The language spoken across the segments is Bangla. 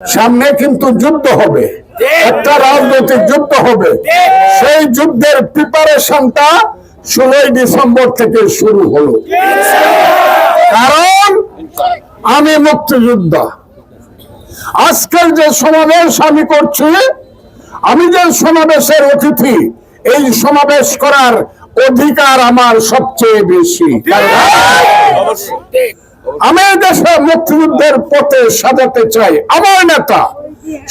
সামনে কিন্তু যুদ্ধ হবে। একটা রাজনৈতিক যুদ্ধ হবে। সেই যুদ্ধের প্রিপারেশনটা ষোলোই ডিসেম্বর থেকে শুরু হলো। কারণ আমি মুক্তিযোদ্ধা। আজকের যে সমাবেশ আমি করছি, আমি যে সমাবেশের অতিথি, এই সমাবেশ করার অধিকার আমার সবচেয়ে বেশি। দেশে মুক্তিযুদ্ধের পথে সাজাতে চাই। আমার নেতা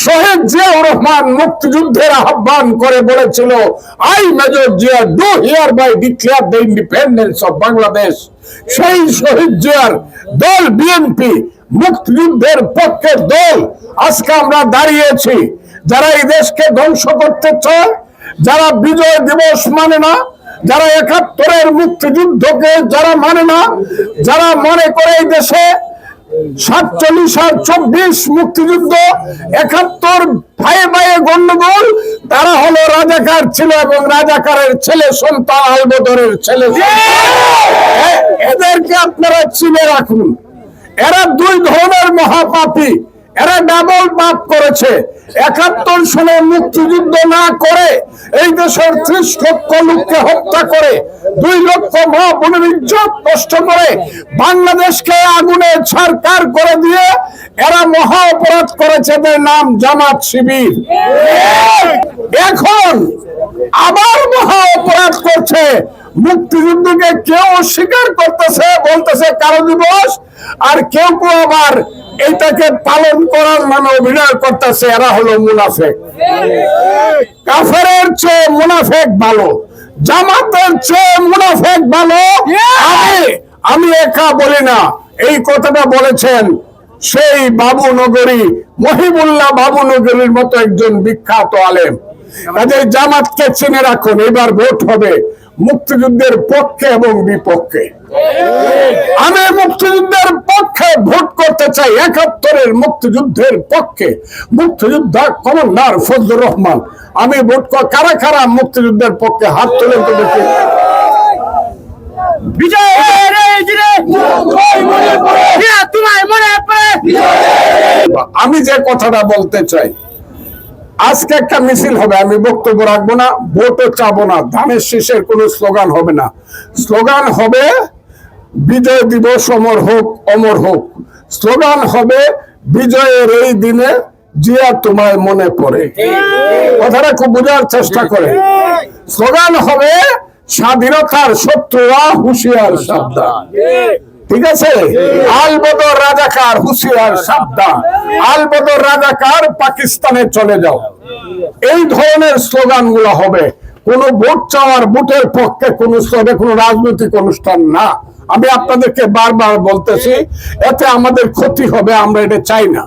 শহীদ জিয়াউর রহমান মুক্তিযুদ্ধের আহ্বান করে বলেছিল, I major Zia do hereby declare the independence of Bangladesh সেই শহীদ জিয়ার দল বিএনপি মুক্তিযুদ্ধের পক্ষের দল। আজকে আমরা দাঁড়িয়েছি। যারা এই দেশকে ধ্বংস করতে চায়, যারা বিজয় দিবস মানে না যারা একাত্তরের মুক্তিযুদ্ধকে যারা মানে না, যারা মনে করে এই দেশে সাতচল্লিশ আর চব্বিশ মুক্তিযুদ্ধ, একাত্তর ভাই ভাই গন্ডগোল তারা হলো রাজাকার ছিল এবং রাজাকারের ছেলে সন্তান আলবদরের ছেলে। এ- এদেরকে আপনারা চিনে রাখুন। এরা দুই ধরনের মহাপাপী। এরা ডাবল পাপ করেছে। একাত্তর সালে মুক্তিযুদ্ধ না করে এই দেশের ত্রিশ লক্ষ লোককে হত্যা করে দুই লক্ষ মা বোনের ইজ্জত নষ্ট করে বাংলাদেশকে আগুনে ছাড়কার করে দিয়ে এরা মহা অপরাধ করেছে এদের নাম জামাত শিবির। এখন আবার মহা অপরাধ করছে। মুক্তিযুদ্ধকে কেউ স্বীকার করতেছে, বলতেছে কারও দিবস, আর কেউ কেউ আবার এটাকে পালন করার নামে অভিনয় করতেছে, এরা হলো মুনাফেক। কাফেরের চেয়ে মুনাফেক ভালো, জামাতের চেয়ে মুনাফেক ভালো। আমি আমি একা বলি না, এই কথাটা বলেছেন সেই বাবু নগরী, মহিবুল্লাহ বাবু নগরীর মতো একজন বিখ্যাত আলেম। কাজে জামাতকে চিনে রাখুন, এবার ভোট হবে। মুক্তিযুদ্ধের পক্ষে এবং বিপক্ষে। আমি মুক্তিযুদ্ধের পক্ষে ভোট করতে চাই একাত্তরের মুক্তিযুদ্ধের পক্ষে। মুক্তিযোদ্ধা কমান্ডার ফজলুর রহমান আমি ভোট কারা কারা মুক্তিযুদ্ধের পক্ষে হাত তুলে তো দেখি। বিজয়ের এই তোমায় মনে আমি যে কথাটা বলতে চাই আজকে একটা মিছিল হবে, আমি বক্তব্য রাখব না, ভোটও চাবো না, ধানের শীষের কোনো স্লোগান হবে না। স্লোগান হবে, বিজয় দিবস অমর হোক অমর হোক। স্লোগান হবে, বিজয়ের এই দিনে জিয়া তোমায় মনে পড়ে। কথাটা খুব বোঝার চেষ্টা করে। স্লোগান হবে, স্বাধীনতার শত্রুরা হুঁশিয়ার সাবধান। ঠিক আছে? আলবদর রাজাকার হুশিয়ার সাবধান। আলবদর রাজাকার পাকিস্তানে চলে যাও। এই ধরনের স্লোগানগুলো হবে। কোন ভোট চাওয়ার ভোটের পক্ষে কোন স্লোগান কোন রাজনৈতিক অনুষ্ঠান না। আমি আপনাদেরকে বারবার বলতেছি এতে আমাদের ক্ষতি হবে আমরা এটা চাই না।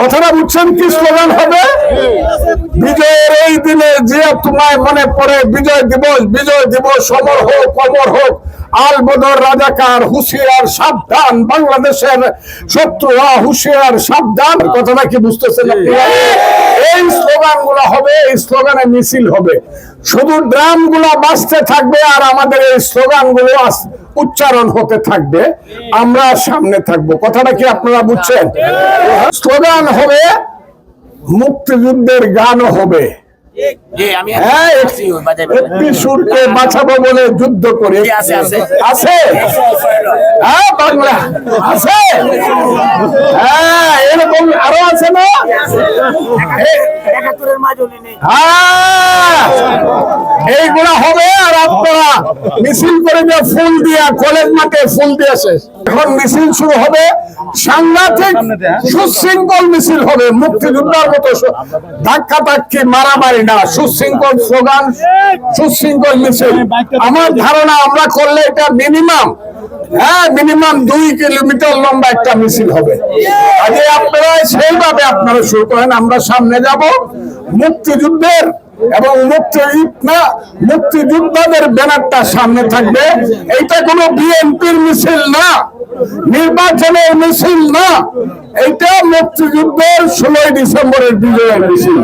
কথাটা বুঝছেন কি স্লোগান হবে? বিজয়ের এই দিনে যে তোমায় মনে পড়ে বিজয় দিবস বিজয় দিবস অমর হোক অমর হোক আল বদর রাজাকার হুশিয়ার সাবধান বাংলাদেশের শত্রুরা হুশিয়ার সাবধান। কথাটা কি বুঝতেছেন আপনারা? এই স্লোগানগুলো হবে এই স্লোগানে মিছিল হবে। শুধু ড্রামগুলা বাজতে থাকবে আর আমাদের এই স্লোগানগুলো উচ্চারণ হতে থাকবে। আমরা সামনে থাকব। কথাটা কি আপনারা বুঝছেন? স্লোগান হবে মুক্তিযুদ্ধের গানও হবে। হ্যাঁ সুরকে বাঁচাবো বলে যুদ্ধ করে। আছে? হ্যাঁ বাংলা। আছে? হ্যাঁ এরকম আরও আছে না এ- একাত্তরের মাজলি নেই হ্যাঁ এইগুলা হবে আর আপনারা মিছিল করে ফুল কলেজ মাঠে ফুল এখন মিছিল শুরু হবে, সাংঘাতিক সুশৃঙ্খল মিছিল হবে, মুক্তিযোদ্ধার মতো ধাক্কা ধাক্কি মারামারি না, সুশৃঙ্খল স্লোগান, সুশৃঙ্খল মিছিল। আমার ধারণা, আমরা করলে এটা মিনিমাম হ্যাঁ মিনিমাম দুই কিলোমিটার লম্বা একটা মিছিল হবে। আপনারা সেইভাবে আপনারা শুরু করেন, আমরা সামনে যাব। মুক্তিযুদ্ধের এবং না, মুক্তিযোদ্ধাদের ব্যানারটা সামনে থাকবে। এইটা কোনো বিএনপির মিছিল না, নির্বাচনের মিছিল না। এইটা মুক্তিযুদ্ধের ষোলোই ডিসেম্বরের বিজয়ের মিছিল।